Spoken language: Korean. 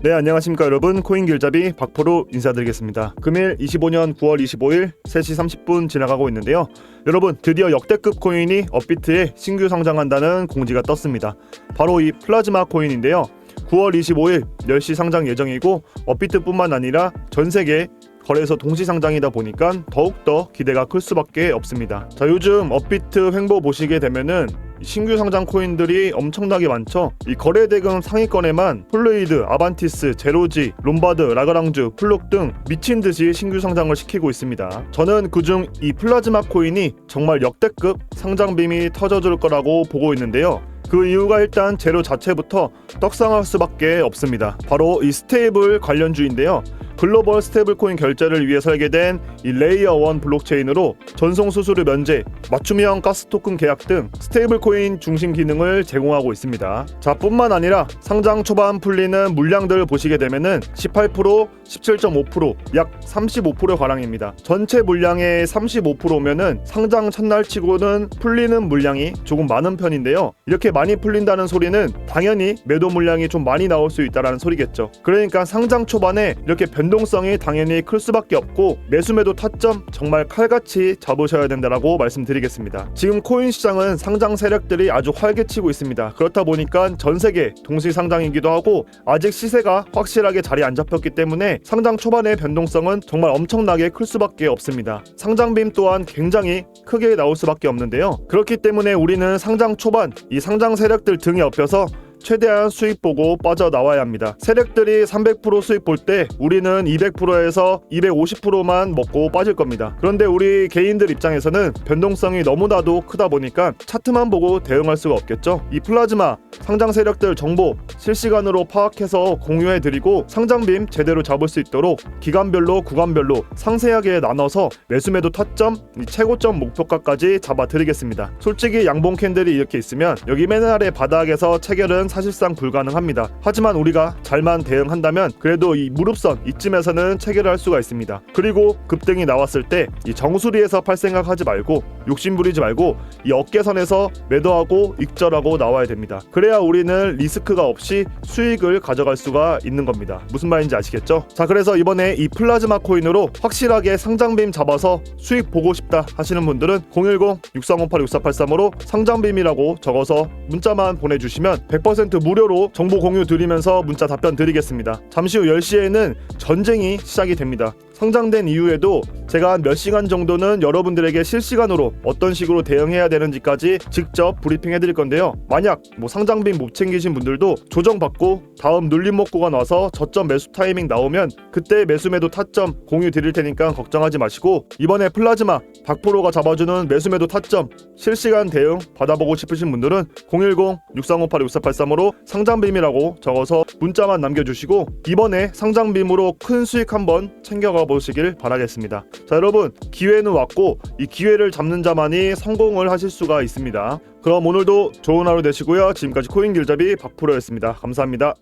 네 안녕하십니까 여러분 코인 길잡이 박포로 인사드리겠습니다. 금일 25년 9월 25일 3시 30분 지나가고 있는데요. 여러분 드디어 역대급 코인이 업비트에 신규 상장한다는 공지가 떴습니다. 바로 이 플라즈마 코인인데요. 9월 25일 10시 상장 예정이고 업비트뿐만 아니라 전 세계 거래소 동시 상장이다 보니까 더욱더 기대가 클 수밖에 없습니다. 자 요즘 업비트 횡보 보시게 되면은 신규 상장 코인들이 엄청나게 많죠. 이 거래 대금 상위권에만 폴로이드, 아반티스, 제로지, 롬바드, 라그랑주, 플룩 등 미친 듯이 신규 상장을 시키고 있습니다. 저는 그중 이 플라즈마 코인이 정말 역대급 상장 빔이 터져줄 거라고 보고 있는데요. 그 이유가 일단 재료 자체부터 떡상할 수밖에 없습니다. 바로 이 스테이블 관련주인데요. 글로벌 스테이블 코인 결제를 위해 설계된 이 레이어 1 블록체인으로 전송 수수료 면제, 맞춤형 가스 토큰 계약 등 스테이블 코인 중심 기능을 제공하고 있습니다. 자, 뿐만 아니라 상장 초반 풀리는 물량들 보시게 되면은 18%, 17.5%, 약 35% 가량입니다. 전체 물량의 35%면은 상장 첫날 치고는 풀리는 물량이 조금 많은 편인데요. 이렇게 많이 풀린다는 소리는 당연히 매도 물량이 좀 많이 나올 수 있다라는 소리겠죠. 그러니까 상장 초반에 이렇게 변 동성이 당연히 클 수밖에 없고 매수 매도 타점 정말 칼같이 잡으셔야 된다라고 말씀드리겠습니다. 지금 코인 시장은 상장 세력들이 아주 활개치고 있습니다. 그렇다 보니까 전 세계 동시 상장이기도 하고 아직 시세가 확실하게 자리 안 잡혔기 때문에 상장 초반의 변동성은 정말 엄청나게 클 수밖에 없습니다. 상장 빔 또한 굉장히 크게 나올 수밖에 없는데요. 그렇기 때문에 우리는 상장 초반 이 상장 세력들 등에 업혀서 최대한 수익 보고 빠져나와야 합니다. 세력들이 300% 수익 볼 때 우리는 200%에서 250%만 먹고 빠질 겁니다. 그런데 우리 개인들 입장에서는 변동성이 너무나도 크다 보니까 차트만 보고 대응할 수가 없겠죠. 이 플라즈마 상장 세력들 정보 실시간으로 파악해서 공유해 드리고 상장 빔 제대로 잡을 수 있도록 기간별로 구간별로 상세하게 나눠서 매수 매도 타점, 이 최고점 목표가까지 잡아 드리겠습니다. 솔직히 양봉 캔들이 이렇게 있으면 여기 맨 아래 바닥에서 체결은 사실상 불가능합니다. 하지만 우리가 잘만 대응한다면 그래도 이 무릎선 이쯤에서는 체결할 수가 있습니다. 그리고 급등이 나왔을 때 이 정수리에서 팔 생각하지 말고 욕심 부리지 말고 이 어깨선에서 매도하고 익절하고 나와야 됩니다. 그래야 우리는 리스크가 없이 수익을 가져갈 수가 있는 겁니다. 무슨 말인지 아시겠죠? 자, 그래서 이번에 이 플라즈마 코인으로 확실하게 상장빔 잡아서 수익 보고 싶다 하시는 분들은 010-6358-6483으로 상장빔이라고 적어서 문자만 보내주시면 100% 무료로 정보 공유 드리면서 문자 답변 드리겠습니다. 잠시 후 10시에는 전쟁이 시작이 됩니다. 상장된 이후에도 제가 한 몇 시간 정도는 여러분들에게 실시간으로 어떤 식으로 대응해야 되는지까지 직접 브리핑 해 드릴 건데요. 만약 뭐 상장빔 못 챙기신 분들도 조정받고 다음 눌림목 구간 와서 저점 매수 타이밍 나오면 그때 매수 매도 타점 공유 드릴 테니까 걱정하지 마시고 이번에 플라즈마 박프로가 잡아주는 매수 매도 타점 실시간 대응 받아보고 싶으신 분들은 010-6358-6483으로 상장빔이라고 적어서 문자만 남겨주시고 이번에 상장빔으로 큰 수익 한번 챙겨가 보시길 바라겠습니다. 자 여러분 기회는 왔고 이 기회를 잡는 자만이 성공을 하실 수가 있습니다. 그럼 오늘도 좋은 하루 되시고요. 지금까지 코인 길잡이 박프로였습니다. 감사합니다.